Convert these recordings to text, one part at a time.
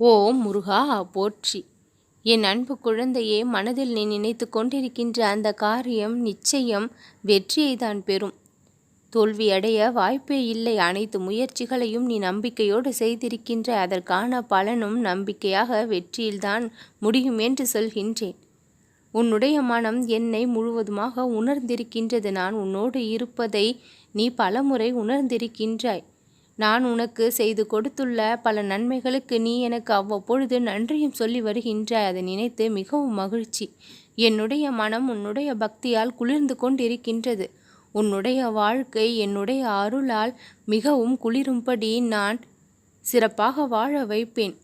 ஓ முருகா போற்றி. என் அன்பு குழந்தையே மனதில் நீ நினைத்து கொண்டிருக்கின்ற அந்த காரியம் நிச்சயம் வெற்றியை தான் பெறும். தோல்வி அடைய வாய்ப்பே இல்லை. அனைத்து முயற்சிகளையும் நீ நம்பிக்கையோடு செய்திருக்கின்ற அதற்கான பலனும் நம்பிக்கையாக வெற்றியில்தான் முடியும் என்று சொல்கின்றேன். உன்னுடைய மனம் என்னை முழுவதுமாக உணர்ந்திருக்கின்றது. நான் உன்னோடு இருப்பதை நீ பலமுறை உணர்ந்திருக்கின்றாய். நான் உனக்கு செய்து கொடுத்துள்ள பல நன்மைகளுக்கு நீ எனக்கு அவ்வப்பொழுது நன்றியும் சொல்லி வருகின்றாய். அதை நினைத்து மிகவும் மகிழ்ச்சி. என்னுடைய மனம் உன்னுடைய பக்தியால் குளிர்ந்து கொண்டிருக்கின்றது. உன்னுடைய வாழ்க்கை என்னுடைய அருளால் மிகவும் குளிரும்படி நான் சிறப்பாக வாழ வைப்பேன்.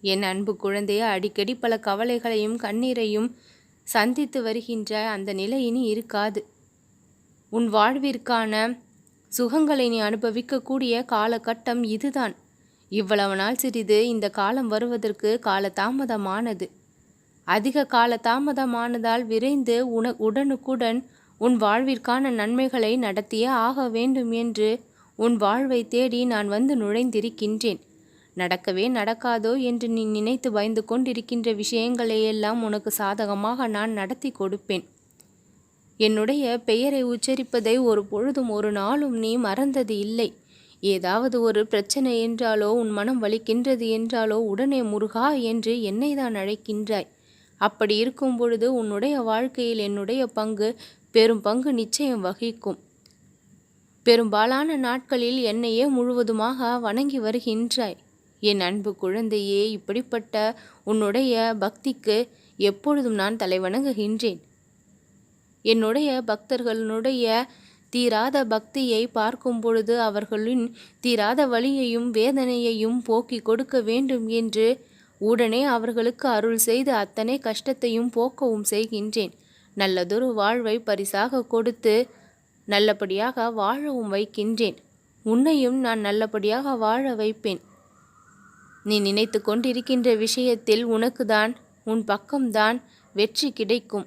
என் அன்பு குழந்தைய அடிக்கடி பல கவலைகளையும் கண்ணீரையும் சந்தித்து வருகின்ற அந்த நிலை இனி இருக்காது. உன் வாழ்விற்கான சுகங்களை நீ அனுபவிக்கக்கூடிய காலகட்டம் இதுதான். இவ்வளவு நாள் சிறிது இந்த காலம் வருவதற்கு கால தாமதமானது அதிக கால தாமதமானதால் விரைந்து உன உடனுக்குடன் உன் வாழ்விற்கான நன்மைகளை நடத்தியே ஆக வேண்டும் என்று உன் வாழ்வை தேடி நான் வந்து நுழைந்திருக்கின்றேன். நடக்கவே நடக்காதோ என்று நீ நினைத்து பயந்து கொண்டிருக்கின்ற விஷயங்களையெல்லாம் உனக்கு சாதகமாக நான் நடத்தி கொடுப்பேன். என்னுடைய பெயரை உச்சரிப்பதை ஒரு பொழுதும் ஒரு நாளும் நீ மறந்தது இல்லை. ஏதாவது ஒரு பிரச்சனை என்றாலோ உன் மனம் வலிக்கின்றது என்றாலோ உடனே முருகா என்று என்னை தான் அழைக்கின்றாய். அப்படி இருக்கும் பொழுது உன்னுடைய வாழ்க்கையில் என்னுடைய பங்கு பெரும் பங்கு நிச்சயம் வகிக்கும். பெரும்பாலான நாட்களில் என்னையே முழுவதுமாக வணங்கி வருகின்றாய். என் அன்பு குழந்தையே இப்படிப்பட்ட உன்னுடைய பக்திக்கு எப்பொழுதும் நான் தலைவணங்குகின்றேன். என்னுடைய பக்தர்களுடைய தீராத பக்தியை பார்க்கும் பொழுது அவர்களின் தீராத வழியையும் வேதனையையும் போக்கி கொடுக்க வேண்டும் என்று உடனே அவர்களுக்கு அருள் செய்து அத்தனை கஷ்டத்தையும் போக்கவும் செய்கின்றேன். நல்லதொரு வாழ்வை பரிசாக கொடுத்து நல்லபடியாக வாழவும் வைக்கின்றேன். உன்னையும் நான் நல்லபடியாக வாழ வைப்பேன். நீ நினைத்து கொண்டிருக்கின்ற விஷயத்தில் உனக்குதான் உன் பக்கம்தான் வெற்றி கிடைக்கும்.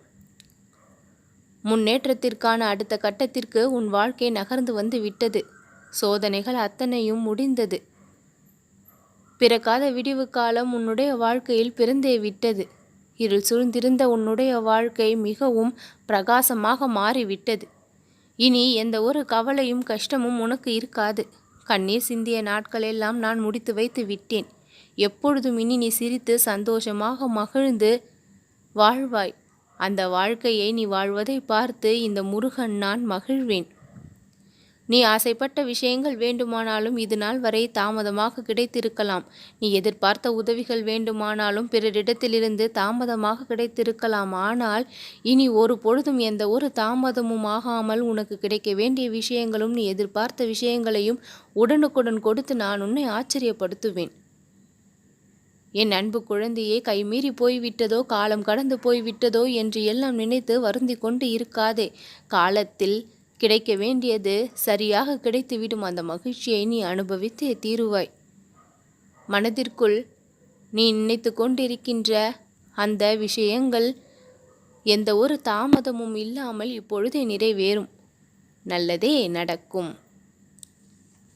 முன்னேற்றத்திற்கான அடுத்த கட்டத்திற்கு உன் வாழ்க்கை நகர்ந்து வந்து விட்டது. சோதனைகள் அத்தனையும் முடிந்தது. பிறக்காத விடிவு காலம் உன்னுடைய வாழ்க்கையில் பிறந்தே விட்டது. இருள் சூழ்ந்திருந்த உன்னுடைய வாழ்க்கை மிகவும் பிரகாசமாக மாறிவிட்டது. இனி எந்த ஒரு கவலையும் கஷ்டமும் உனக்கு இருக்காது. கண்ணீர் சிந்திய நாட்களெல்லாம் நான் முடித்து வைத்து விட்டேன். எப்பொழுதும் இனி நீ சிரித்து சந்தோஷமாக மகிழ்ந்து வாழ்வாய். அந்த வாழ்க்கையை நீ வாழ்வதை பார்த்து இந்த முருகன் நான் மகிழ்வேன். நீ ஆசைப்பட்ட விஷயங்கள் வேண்டுமானாலும் இது நாள் வரை தாமதமாக கிடைத்திருக்கலாம். நீ எதிர்பார்த்த உதவிகள் வேண்டுமானாலும் பிறரிடத்திலிருந்து தாமதமாக கிடைத்திருக்கலாம். ஆனால் இனி ஒரு பொழுதும் எந்த ஒரு தாமதமும் ஆகாமல் உனக்கு கிடைக்க வேண்டிய விஷயங்களும் நீ எதிர்பார்த்த விஷயங்களையும் உடனுக்குடன் கொடுத்து நான் உன்னை ஆச்சரியப்படுத்துவேன். என் அன்பு குழந்தையே கைமீறி போய்விட்டதோ காலம் கடந்து போய்விட்டதோ என்று எல்லாம் நினைத்து வருந்தி கொண்டு இருக்காதே. காலத்தில் கிடைக்க வேண்டியது சரியாக கிடைத்துவிடும். அந்த மகிழ்ச்சியை நீ அனுபவித்தே தீருவாய். மனதிற்குள் நீ நினைத்து கொண்டிருக்கின்ற அந்த விஷயங்கள் எந்த ஒரு தாமதமும் இல்லாமல் இப்பொழுதே நிறைவேறும். நல்லதே நடக்கும்.